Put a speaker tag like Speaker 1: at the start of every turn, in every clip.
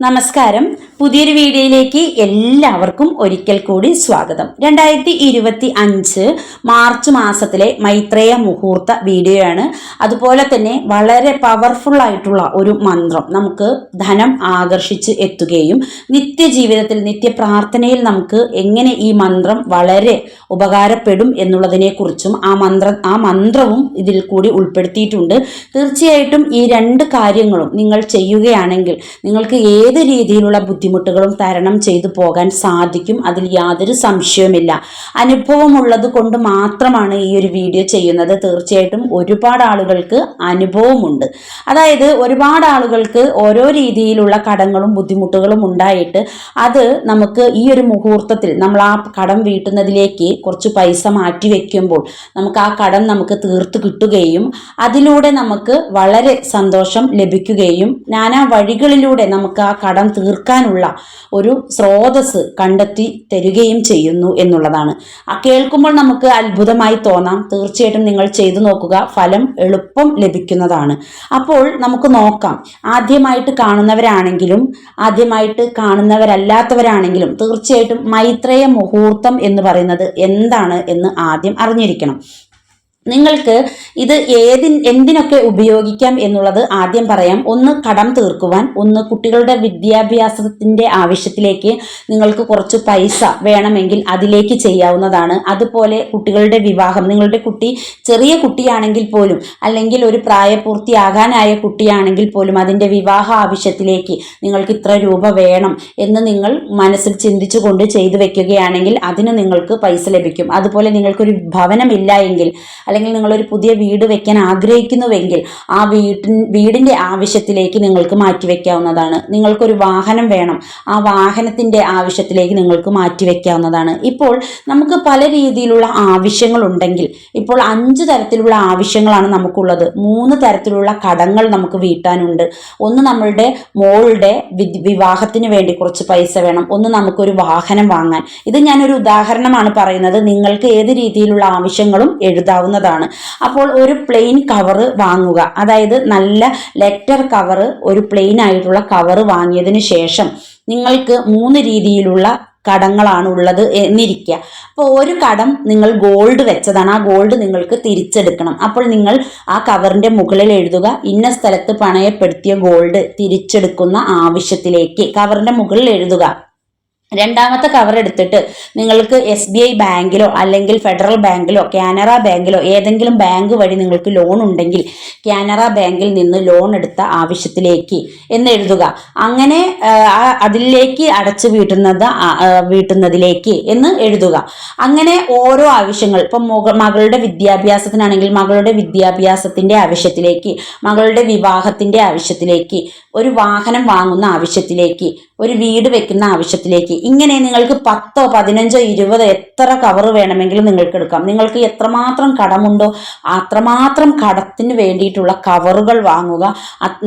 Speaker 1: നമസ്കാരം. പുതിയൊരു വീഡിയോയിലേക്ക് എല്ലാവർക്കും ഒരിക്കൽ കൂടി സ്വാഗതം. രണ്ടായിരത്തി ഇരുപത്തി അഞ്ച് മാർച്ച് മാസത്തിലെ മൈത്രേയ മുഹൂർത്ത വീഡിയോ ആണ് അതുപോലെ തന്നെ വളരെ പവർഫുൾ ആയിട്ടുള്ള ഒരു മന്ത്രം നമുക്ക് ധനം ആകർഷിച്ച് എത്തുകയും നിത്യജീവിതത്തിൽ നിത്യപ്രാർത്ഥനയിൽ നമുക്ക് എങ്ങനെ ഈ മന്ത്രം വളരെ ഉപകാരപ്പെടും എന്നുള്ളതിനെക്കുറിച്ചും ആ മന്ത്ര ആ മന്ത്രവും ഇതിൽ കൂടി ഉൾപ്പെടുത്തിയിട്ടുണ്ട്. തീർച്ചയായിട്ടും ഈ രണ്ട് കാര്യങ്ങളും നിങ്ങൾ ചെയ്യുകയാണെങ്കിൽ നിങ്ങൾക്ക് രീതിയിലുള്ള ബുദ്ധിമുട്ടുകളും തരണം ചെയ്തു പോകാൻ സാധിക്കും. അതിൽ യാതൊരു സംശയവുമില്ല. അനുഭവമുള്ളത് കൊണ്ട് മാത്രമാണ് ഈ ഒരു വീഡിയോ ചെയ്യുന്നത്. തീർച്ചയായിട്ടും ഒരുപാട് ആളുകൾക്ക് അനുഭവമുണ്ട്. അതായത് ഒരുപാട് ആളുകൾക്ക് ഓരോ രീതിയിലുള്ള കടങ്ങളും ബുദ്ധിമുട്ടുകളും ഉണ്ടായിട്ട് അത് നമുക്ക് ഈ ഒരു മുഹൂർത്തത്തിൽ നമ്മൾ ആ കടം വീട്ടുന്നതിലേക്ക് കുറച്ച് പൈസ മാറ്റി വെക്കുമ്പോൾ നമുക്ക് ആ കടം നമുക്ക് തീർത്ത് കിട്ടുകയും അതിലൂടെ നമുക്ക് വളരെ സന്തോഷം ലഭിക്കുകയും നാനാ വഴികളിലൂടെ നമുക്ക് ആ കടം തീർക്കാനുള്ള ഒരു സ്രോതസ് കണ്ടെത്തി തരികയും ചെയ്യുന്നു എന്നുള്ളതാണ്. ആ കേൾക്കുമ്പോൾ നമുക്ക് അത്ഭുതമായി തോന്നാം. തീർച്ചയായിട്ടും നിങ്ങൾ ചെയ്തു നോക്കുക. ഫലം എളുപ്പം ലഭിക്കുന്നതാണ്. അപ്പോൾ നമുക്ക് നോക്കാം. ആദ്യമായിട്ട് കാണുന്നവരാണെങ്കിലും ആദ്യമായിട്ട് കാണുന്നവരല്ലാത്തവരാണെങ്കിലും തീർച്ചയായിട്ടും മൈത്രേയ മുഹൂർത്തം എന്ന് പറയുന്നത് എന്താണ് എന്ന് ആദ്യം അറിഞ്ഞിരിക്കണം. നിങ്ങൾക്ക് ഇത് ഏതി എന്തിനൊക്കെ ഉപയോഗിക്കാം എന്നുള്ളത് ആദ്യം പറയാം. ഒന്ന് കടം തീർക്കുവാൻ ഒന്ന് കുട്ടികളുടെ വിദ്യാഭ്യാസത്തിന്റെ ആവശ്യത്തിലേക്ക് നിങ്ങൾക്ക് കുറച്ച് പൈസ വേണമെങ്കിൽ അതിലേക്ക് ചെയ്യാവുന്നതാണ്. അതുപോലെ കുട്ടികളുടെ വിവാഹം. നിങ്ങളുടെ കുട്ടി ചെറിയ കുട്ടിയാണെങ്കിൽ പോലും അല്ലെങ്കിൽ ഒരു പ്രായപൂർത്തിയാകാനായ കുട്ടിയാണെങ്കിൽ പോലും അതിന്റെ വിവാഹ ആവശ്യത്തിലേക്ക് നിങ്ങൾക്ക് ഇത്ര രൂപ വേണം എന്ന് നിങ്ങൾ മനസ്സിൽ ചിന്തിച്ചുകൊണ്ട് ചെയ്തു വെക്കുകയാണെങ്കിൽ അതിന് നിങ്ങൾക്ക് പൈസ ലഭിക്കും. അതുപോലെ നിങ്ങൾക്കൊരു ഭവനമില്ല എങ്കിൽ അല്ലെങ്കിൽ നിങ്ങളൊരു പുതിയ വീട് വെക്കാൻ ആഗ്രഹിക്കുന്നുവെങ്കിൽ ആ വീട്ടിൻ വീടിന്റെ ആവശ്യത്തിലേക്ക് നിങ്ങൾക്ക് മാറ്റിവെക്കാവുന്നതാണ്. നിങ്ങൾക്കൊരു വാഹനം വേണം ആ വാഹനത്തിന്റെ ആവശ്യത്തിലേക്ക് നിങ്ങൾക്ക് മാറ്റിവെക്കാവുന്നതാണ്. ഇപ്പോൾ നമുക്ക് പല രീതിയിലുള്ള ആവശ്യങ്ങളുണ്ടെങ്കിൽ ഇപ്പോൾ അഞ്ച് തരത്തിലുള്ള ആവശ്യങ്ങളാണ് നമുക്കുള്ളത്. മൂന്ന് തരത്തിലുള്ള കടങ്ങൾ നമുക്ക് വീട്ടാനുണ്ട്. ഒന്ന് നമ്മളുടെ മോളുടെ വിവാഹത്തിന് വേണ്ടി കുറച്ച് പൈസ വേണം. ഒന്ന് നമുക്കൊരു വാഹനം വാങ്ങാൻ. ഇത് ഞാനൊരു ഉദാഹരണമാണ് പറയുന്നത്. നിങ്ങൾക്ക് ഏത് രീതിയിലുള്ള ആവശ്യങ്ങളും എഴുതാവുന്നതാണ്. അപ്പോൾ ഒരു പ്ലെയിൻ കവറ് വാങ്ങുക. അതായത് നല്ല ലെറ്റർ കവറ് ഒരു പ്ലെയിൻ ആയിട്ടുള്ള കവറ് വാങ്ങിയതിന് ശേഷം നിങ്ങൾക്ക് മൂന്ന് രീതിയിലുള്ള കടങ്ങളാണ് ഉള്ളത് എന്നിരിക്കുക. അപ്പോൾ ഒരു കടം നിങ്ങൾ ഗോൾഡ് വെച്ചതാണ്. ആ ഗോൾഡ് നിങ്ങൾക്ക് തിരിച്ചെടുക്കണം. അപ്പോൾ നിങ്ങൾ ആ കവറിന്റെ മുകളിൽ എഴുതുക ഇന്ന സ്ഥലത്ത് പണയപ്പെടുത്തിയ ഗോൾഡ് തിരിച്ചെടുക്കുന്ന ആവശ്യത്തിലേക്ക്. കവറിന്റെ മുകളിൽ എഴുതുക. രണ്ടാമത്തെ കവർ എടുത്തിട്ട് നിങ്ങൾക്ക് എസ് ബി ഐ ബാങ്കിലോ അല്ലെങ്കിൽ ഫെഡറൽ ബാങ്കിലോ കാനറ ബാങ്കിലോ ഏതെങ്കിലും ബാങ്ക് വഴി നിങ്ങൾക്ക് ലോൺ ഉണ്ടെങ്കിൽ കാനറ ബാങ്കിൽ നിന്ന് ലോൺ എടുത്ത ആവശ്യത്തിലേക്ക് എന്ന് എഴുതുക. അങ്ങനെ അതിലേക്ക് അടച്ചു വീട്ടുന്നത് വീട്ടുന്നതിലേക്ക് എന്ന് എഴുതുക. അങ്ങനെ ഓരോ ആവശ്യങ്ങൾ ഇപ്പം മകളുടെ വിദ്യാഭ്യാസത്തിനാണെങ്കിൽ മകളുടെ വിദ്യാഭ്യാസത്തിന്റെ ആവശ്യത്തിലേക്ക് മകളുടെ വിവാഹത്തിന്റെ ആവശ്യത്തിലേക്ക് ഒരു വാഹനം വാങ്ങുന്ന ആവശ്യത്തിലേക്ക് ഒരു വീട് വെക്കുന്ന ആവശ്യത്തിലേക്ക് ഇങ്ങനെ നിങ്ങൾക്ക് പത്തോ പതിനഞ്ചോ ഇരുപതോ എത്ര കവർ വേണമെങ്കിലും നിങ്ങൾക്ക് എടുക്കാം. നിങ്ങൾക്ക് എത്രമാത്രം കടമുണ്ടോ അത്രമാത്രം കടത്തിന് വേണ്ടിയിട്ടുള്ള കവറുകൾ വാങ്ങുക.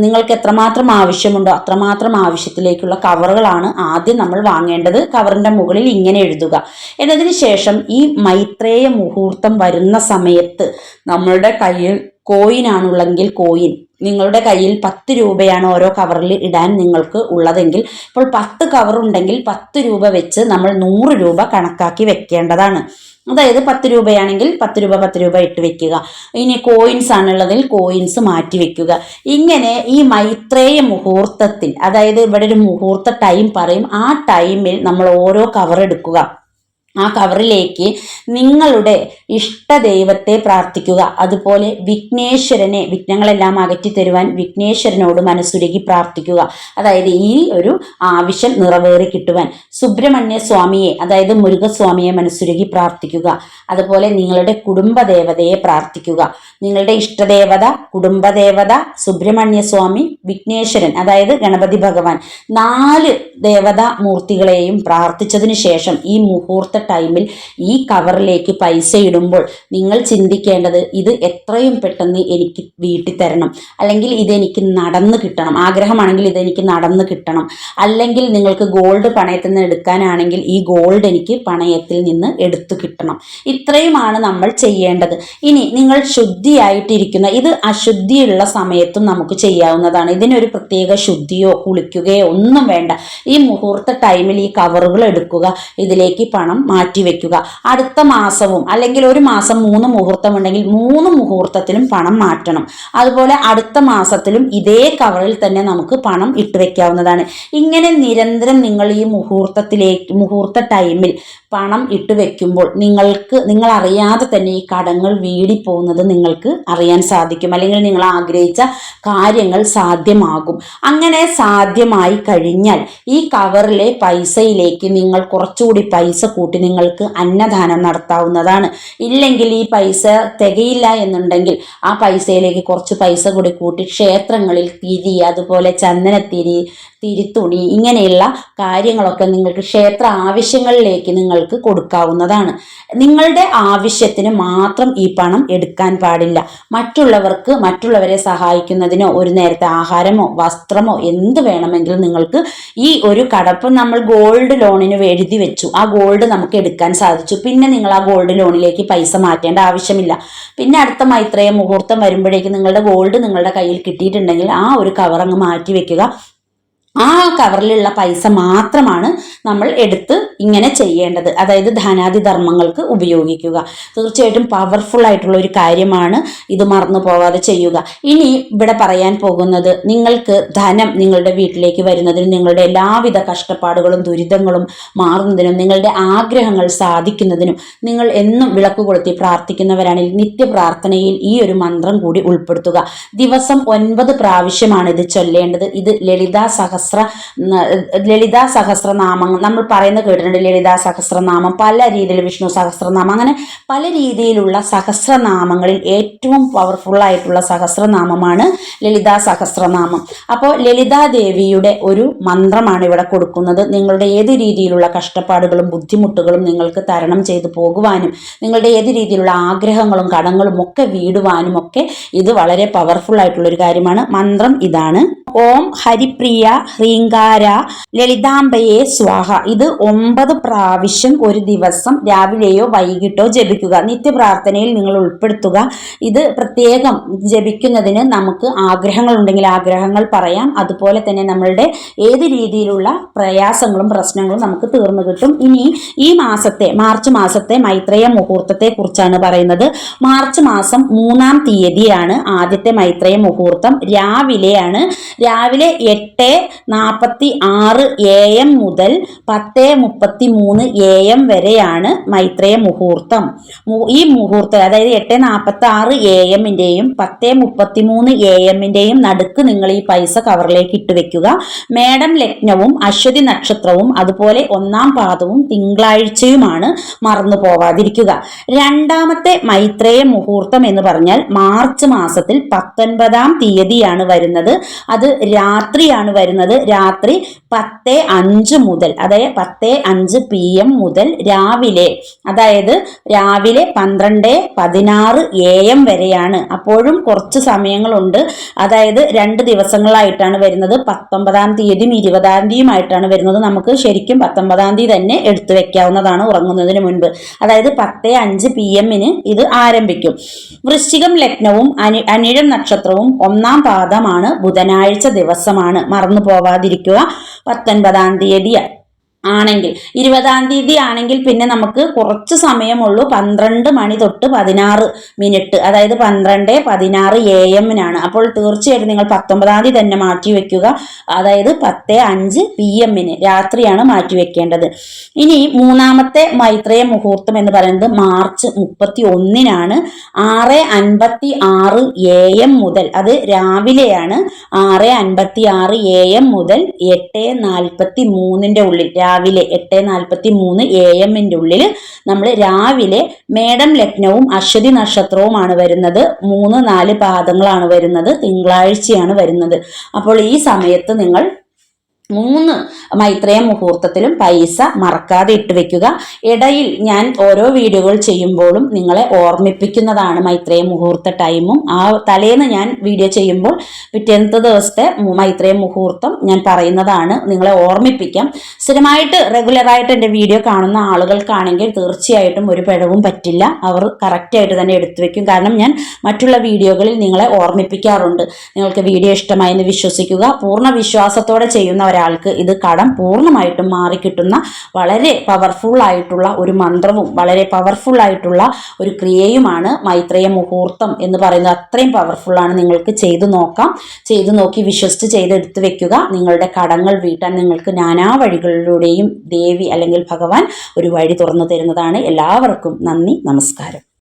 Speaker 1: നിങ്ങൾക്ക് എത്രമാത്രം ആവശ്യമുണ്ടോ അത്രമാത്രം ആവശ്യത്തിലേക്കുള്ള കവറുകളാണ് ആദ്യം നമ്മൾ വാങ്ങേണ്ടത്. കവറിന്റെ മുകളിൽ ഇങ്ങനെ എഴുതുക. എന്നതിന് ശേഷം ഈ മൈത്രേയ മുഹൂർത്തം വരുന്ന സമയത്ത് നമ്മളുടെ കയ്യിൽ കോയിനാണുള്ളെങ്കിൽ കോയിൻ. നിങ്ങളുടെ കയ്യിൽ പത്ത് രൂപയാണ് ഓരോ കവറിൽ ഇടാൻ നിങ്ങൾക്ക് ഉള്ളതെങ്കിൽ ഇപ്പോൾ പത്ത് കവർ ഉണ്ടെങ്കിൽ പത്ത് രൂപ വെച്ച് നമ്മൾ നൂറ് രൂപ കണക്കാക്കി വെക്കേണ്ടതാണ്. അതായത് പത്ത് രൂപയാണെങ്കിൽ പത്ത് രൂപ പത്ത് രൂപ ഇട്ട് വെക്കുക. ഇനി കോയിൻസ് ആണുള്ളതിൽ കോയിൻസ് മാറ്റി വെക്കുക. ഇങ്ങനെ ഈ മൈത്രേയ മുഹൂർത്തത്തിൽ അതായത് ഇവിടെ ഒരു മുഹൂർത്ത ടൈം പറയും ആ ടൈമിൽ നമ്മൾ ഓരോ കവർ എടുക്കുക. ആ കവറിലേക്ക് നിങ്ങളുടെ ഇഷ്ട ദൈവത്തെ പ്രാർത്ഥിക്കുക. അതുപോലെ വിഘ്നേശ്വരനെ വിഘ്നങ്ങളെല്ലാം അകറ്റി തരുവാൻ വിഘ്നേശ്വരനോട് മനസ്സുരുകി പ്രാർത്ഥിക്കുക. അതായത് ഈ ഒരു ആവശ്യം നിറവേറി കിട്ടുവാൻ. സുബ്രഹ്മണ്യ സ്വാമിയെ അതായത് മുരുകസ്വാമിയെ മനസ്സുരുകി പ്രാർത്ഥിക്കുക. അതുപോലെ നിങ്ങളുടെ കുടുംബദേവതയെ പ്രാർത്ഥിക്കുക. നിങ്ങളുടെ ഇഷ്ടദേവത കുടുംബദേവത സുബ്രഹ്മണ്യ സ്വാമി വിഘ്നേശ്വരൻ അതായത് ഗണപതി ഭഗവാൻ. നാല് ദേവതാ മൂർത്തികളെയും പ്രാർത്ഥിച്ചതിന് ശേഷം ഈ മുഹൂർത്ത ടൈമിൽ ഈ കവറിലേക്ക് പൈസ ഇടുമ്പോൾ നിങ്ങൾ ചിന്തിക്കേണ്ടത് ഇത് എത്രയും പെട്ടെന്ന് എനിക്ക് വീട്ടിൽ തരണം. അല്ലെങ്കിൽ ഇതെനിക്ക് നടന്ന് കിട്ടണം. ആഗ്രഹമാണെങ്കിൽ ഇതെനിക്ക് നടന്ന് കിട്ടണം. അല്ലെങ്കിൽ നിങ്ങൾക്ക് ഗോൾഡ് പണയത്തിൽ നിന്ന് എടുക്കാനാണെങ്കിൽ ഈ ഗോൾഡ് എനിക്ക് പണയത്തിൽ നിന്ന് എടുത്തു കിട്ടണം. ഇത്രയുമാണ് നമ്മൾ ചെയ്യേണ്ടത്. ഇനി നിങ്ങൾ ശുദ്ധിയായിട്ടിരിക്കുന്ന ഇത് അശുദ്ധിയുള്ള സമയത്തും നമുക്ക് ചെയ്യാവുന്നതാണ്. ഇതിനൊരു പ്രത്യേക ശുദ്ധിയോ കുളിക്കുകയോ ഒന്നും വേണ്ട. ഈ മുഹൂർത്ത ടൈമിൽ ഈ കവറുകൾ എടുക്കുക. ഇതിലേക്ക് പണം മാറ്റി വെക്കുക. അടുത്ത മാസവും അല്ലെങ്കിൽ ഒരു മാസം മൂന്ന് മുഹൂർത്തം ഉണ്ടെങ്കിൽ മൂന്ന് മുഹൂർത്തത്തിലും പണം മാറ്റണം. അതുപോലെ അടുത്ത മാസത്തിലും ഇതേ കവറിൽ തന്നെ നമുക്ക് പണം ഇട്ട് വെക്കാവുന്നതാണ്. ഇങ്ങനെ നിരന്തരം നിങ്ങൾ ഈ മുഹൂർത്തത്തിലേക്ക് മുഹൂർത്ത ടൈമിൽ പണം ഇട്ട് വെക്കുമ്പോൾ നിങ്ങൾക്ക് നിങ്ങൾ അറിയാതെ തന്നെ ഈ കടങ്ങൾ വീടിപ്പോകുന്നത് നിങ്ങൾക്ക് അറിയാൻ സാധിക്കും. അല്ലെങ്കിൽ നിങ്ങൾ ആഗ്രഹിച്ച കാര്യങ്ങൾ സാധ്യമാകും. അങ്ങനെ സാധ്യമായി കഴിഞ്ഞാൽ ഈ കവറിലെ പൈസയിലേക്ക് നിങ്ങൾ കുറച്ചുകൂടി പൈസ കൂട്ടി നിങ്ങൾക്ക് അന്നദാനം നടത്താവുന്നതാണ്. ഇല്ലെങ്കിൽ ഈ പൈസ തികയില്ല എന്നുണ്ടെങ്കിൽ ആ പൈസയിലേക്ക് കുറച്ച് പൈസ കൂടി കൂട്ടി ക്ഷേത്രങ്ങളിൽ തിരി അതുപോലെ ചന്ദനത്തിരി തിരിത്തുണി ഇങ്ങനെയുള്ള കാര്യങ്ങളൊക്കെ നിങ്ങൾക്ക് ക്ഷേത്ര ആവശ്യങ്ങളിലേക്ക് നിങ്ങൾക്ക് കൊടുക്കാവുന്നതാണ്. നിങ്ങളുടെ ആവശ്യത്തിന് മാത്രം ഈ പണം എടുക്കാൻ പാടില്ല. മറ്റുള്ളവർക്ക് മറ്റുള്ളവരെ സഹായിക്കുന്നതിനോ ഒരു നേരത്തെ ആഹാരമോ വസ്ത്രമോ എന്ത് വേണമെങ്കിലും നിങ്ങൾക്ക് ഈ ഒരു കടപ്പ് നമ്മൾ ഗോൾഡ് ലോണിന് എഴുതി വെച്ചു. ആ ഗോൾഡ് നമുക്ക് എടുക്കാൻ സാധിച്ചു. പിന്നെ നിങ്ങൾ ആ ഗോൾഡ് ലോണിലേക്ക് പൈസ മാറ്റേണ്ട ആവശ്യമില്ല. പിന്നെ അടുത്ത മൈത്രേയ മുഹൂർത്തം വരുമ്പോഴേക്കും നിങ്ങളുടെ ഗോൾഡ് നിങ്ങളുടെ കയ്യിൽ കിട്ടിയിട്ടുണ്ടെങ്കിൽ ആ ഒരു കവർ അങ്ങ് മാറ്റി വെക്കുക. ആ കവറിലുള്ള പൈസ മാത്രമാണ് നമ്മൾ എടുത്ത് ഇങ്ങനെ ചെയ്യേണ്ടത്. അതായത് ധനാദി ധർമ്മങ്ങൾക്ക് ഉപയോഗിക്കുക. തീർച്ചയായിട്ടും പവർഫുൾ ആയിട്ടുള്ള ഒരു കാര്യമാണ് ഇത് മറന്നു പോകാതെ ചെയ്യുക. ഇനി ഇവിടെ പറയാൻ പോകുന്നത് നിങ്ങൾക്ക് ധനം നിങ്ങളുടെ വീട്ടിലേക്ക് വരുന്നതിനും നിങ്ങളുടെ എല്ലാവിധ കഷ്ടപ്പാടുകളും ദുരിതങ്ങളും മാറുന്നതിനും നിങ്ങളുടെ ആഗ്രഹങ്ങൾ സാധിക്കുന്നതിനും നിങ്ങൾ എന്നും വിളക്ക് കൊളുത്തി പ്രാർത്ഥിക്കുന്നവരാണെങ്കിൽ നിത്യപ്രാർത്ഥനയിൽ ഈ ഒരു മന്ത്രം കൂടി ഉൾപ്പെടുത്തുക. ദിവസം ഒൻപത് പ്രാവശ്യമാണ് ഇത് ചൊല്ലേണ്ടത്. ഇത് ലളിതാ സഹസ്ര ലളിതാ സഹസ്രനാമങ്ങൾ നമ്മൾ പറയുന്നത് കേട്ടിട്ടുണ്ട് ലളിതാ സഹസ്രനാമം പല രീതിയിൽ വിഷ്ണു സഹസ്രനാമം അങ്ങനെ പല രീതിയിലുള്ള സഹസ്രനാമങ്ങളിൽ ഏറ്റവും പവർഫുൾ ആയിട്ടുള്ള സഹസ്രനാമമാണ് ലളിതാ സഹസ്രനാമം. അപ്പോൾ ലളിതാ ദേവിയുടെ ഒരു മന്ത്രമാണ് ഇവിടെ കൊടുക്കുന്നത്. നിങ്ങളുടെ ഏത് രീതിയിലുള്ള കഷ്ടപ്പാടുകളും ബുദ്ധിമുട്ടുകളും നിങ്ങൾക്ക് തരണം ചെയ്തു പോകുവാനും നിങ്ങളുടെ ഏത് രീതിയിലുള്ള ആഗ്രഹങ്ങളും കടങ്ങളും ഒക്കെ വീടുവാനും ഒക്കെ ഇത് വളരെ പവർഫുൾ ആയിട്ടുള്ള ഒരു കാര്യമാണ്. മന്ത്രം ഇതാണ്. ഓം ഹരിപ്രിയ ഹ്രീങ്കാര ലളിതാംബയെ സ്വാഹ. ഇത് ഒമ്പത് പ്രാവശ്യം ഒരു ദിവസം രാവിലെയോ വൈകിട്ടോ ജപിക്കുക. നിത്യപ്രാർത്ഥനയിൽ നിങ്ങൾ ഉൾപ്പെടുത്തുക. ഇത് പ്രത്യേകം ജപിക്കുന്നതിന് നമുക്ക് ആഗ്രഹങ്ങൾ ഉണ്ടെങ്കിൽ ആഗ്രഹങ്ങൾ പറയാം. അതുപോലെ തന്നെ നമ്മളുടെ ഏത് രീതിയിലുള്ള പ്രയാസങ്ങളും പ്രശ്നങ്ങളും നമുക്ക് തീർന്നു കിട്ടും. ഇനി ഈ മാസത്തെ മാർച്ച് മാസത്തെ മൈത്രേയ മുഹൂർത്തത്തെ കുറിച്ചാണ് പറയുന്നത്. മാർച്ച് മാസം മൂന്നാം തീയതിയാണ് ആദ്യത്തെ മൈത്രേയ മുഹൂർത്തം. രാവിലെയാണ് രാവിലെ എട്ട് നാൽപ്പത്തി ആറ് എ എം മുതൽ പത്ത് മുപ്പത്തി മൂന്ന് എ എം വരെയാണ് മൈത്രേയ മുഹൂർത്തം. ഈ മുഹൂർത്തം അതായത് എട്ട് നാൽപ്പത്തി ആറ് എ എമ്മിന്റെയും പത്ത് മുപ്പത്തി മൂന്ന് എ എമ്മിന്റെയും നടുക്ക് നിങ്ങൾ ഈ പൈസ കവറിലേക്ക് ഇട്ട് വെക്കുക. മേഡം ലഗ്നവും അശ്വതി നക്ഷത്രവും അതുപോലെ ഒന്നാം പാദവും തിങ്കളാഴ്ചയുമാണ് മറന്നു പോവാതിരിക്കുക. രണ്ടാമത്തെ മൈത്രേയ മുഹൂർത്തം എന്ന് പറഞ്ഞാൽ മാർച്ച് മാസത്തിൽ പത്തൊൻപതാം തീയതിയാണ് വരുന്നത്. അത് രാത്രിയാണ് വരുന്നത്. രാത്രി പത്ത് അഞ്ച് മുതൽ അതായത് പത്ത് അഞ്ച് പി എം മുതൽ രാവിലെ അതായത് രാവിലെ പന്ത്രണ്ട് പതിനാറ് എ എം വരെയാണ്. അപ്പോഴും കുറച്ച് സമയങ്ങളുണ്ട്. അതായത് രണ്ട് ദിവസങ്ങളായിട്ടാണ് വരുന്നത്. പത്തൊമ്പതാം തീയതിയും ഇരുപതാം തീയതിയുമായിട്ടാണ് വരുന്നത്. നമുക്ക് ശരിക്കും പത്തൊമ്പതാം തീയതി തന്നെ എടുത്തു വെക്കാവുന്നതാണ് ഉറങ്ങുന്നതിന് മുൻപ്. അതായത് പത്ത് അഞ്ച് പി എമ്മിന് ഇത് ആരംഭിക്കും. വൃശ്ചികം ലഗ്നവും അനി അനിഴം നക്ഷത്രവും ഒന്നാം പാദമാണ് ബുധനാഴ്ച ദിവസമാണ്. മറന്നു പോവാതിരിക്കുക. പത്തൊൻപതാം തീയതി ആണെങ്കിൽ. ഇരുപതാം തീയതി ആണെങ്കിൽ പിന്നെ നമുക്ക് കുറച്ച് സമയമുള്ളൂ. പന്ത്രണ്ട് മണി തൊട്ട് പതിനാറ് മിനിറ്റ്. അതായത് പന്ത്രണ്ട് പതിനാറ് എ എമ്മിനാണ് അപ്പോൾ തീർച്ചയായിട്ടും നിങ്ങൾ പത്തൊമ്പതാം തീയതി തന്നെ മാറ്റി വെക്കുക. അതായത് പത്ത് അഞ്ച് പി എമ്മിന് രാത്രിയാണ് മാറ്റി വെക്കേണ്ടത്. ഇനി മൂന്നാമത്തെ മൈത്രേയ മുഹൂർത്തം എന്ന് പറയുന്നത് മാർച്ച് മുപ്പത്തി ഒന്നിനാണ് ആറ് അൻപത്തി ആറ് എ എം മുതൽ അത് രാവിലെയാണ്. ആറ് അൻപത്തി ആറ് എ എം മുതൽ എട്ട് നാൽപ്പത്തി മൂന്നിന്റെ ഉള്ളിൽ രാവിലെ എട്ട് നാൽപ്പത്തി മൂന്ന് എ എമ്മിന്റെ ഉള്ളിൽ നമ്മൾ രാവിലെ മേടം ലഗ്നവും അശ്വതി നക്ഷത്രവുമാണ് വരുന്നത്. മൂന്ന് നാല് പാദങ്ങളാണ് വരുന്നത്. തിങ്കളാഴ്ചയാണ് വരുന്നത്. അപ്പോൾ ഈ സമയത്ത് നിങ്ങൾ മൂന്ന് മൈത്രേയ മുഹൂർത്തത്തിലും പൈസ മറക്കാതെ ഇട്ട് വെക്കുക. ഇടയിൽ ഞാൻ ഓരോ വീഡിയോകൾ ചെയ്യുമ്പോഴും നിങ്ങളെ ഓർമ്മിപ്പിക്കുന്നതാണ് മൈത്രേയ മുഹൂർത്ത ടൈമും ആ തലേന്ന് ഞാൻ വീഡിയോ ചെയ്യുമ്പോൾ പിറ്റേന്നത്തെ ദിവസത്തെ മൈത്രേയ മുഹൂർത്തം ഞാൻ പറയുന്നതാണ് നിങ്ങളെ ഓർമ്മിപ്പിക്കാം. സ്ഥിരമായിട്ട് റെഗുലറായിട്ട് എന്റെ വീഡിയോ കാണുന്ന ആളുകൾക്കാണെങ്കിൽ തീർച്ചയായിട്ടും ഒരു പിഴവും പറ്റില്ല. അവർ കറക്റ്റായിട്ട് തന്നെ എടുത്തു വെക്കും. കാരണം ഞാൻ മറ്റുള്ള വീഡിയോകളിൽ നിങ്ങളെ ഓർമ്മിപ്പിക്കാറുണ്ട്. നിങ്ങൾക്ക് വീഡിയോ ഇഷ്ടമായെന്ന് വിശ്വസിക്കുക. പൂർണ വിശ്വാസത്തോടെ ചെയ്യുന്ന ഒരാൾക്ക് ഇത് കടം പൂർണമായിട്ടും മാറിക്കിട്ടുന്ന വളരെ പവർഫുൾ ആയിട്ടുള്ള ഒരു മന്ത്രവും വളരെ പവർഫുൾ ആയിട്ടുള്ള ഒരു ക്രിയയുമാണ് മൈത്രേയ മുഹൂർത്തം എന്ന് പറയുന്നത്. അത്രയും പവർഫുള്ളാണ് നിങ്ങൾക്ക് ചെയ്തു നോക്കാം. ചെയ്തു നോക്കി വിശ്വസിച്ച് ചെയ്തെടുത്ത് വെക്കുക. നിങ്ങളുടെ കടങ്ങൾ വീട്ടാൻ നിങ്ങൾക്ക് നാനാ വഴികളിലൂടെയും ദേവി അല്ലെങ്കിൽ ഭഗവാൻ ഒരു വഴി തുറന്നു തരുന്നതാണ്. എല്ലാവർക്കും നന്ദി നമസ്കാരം.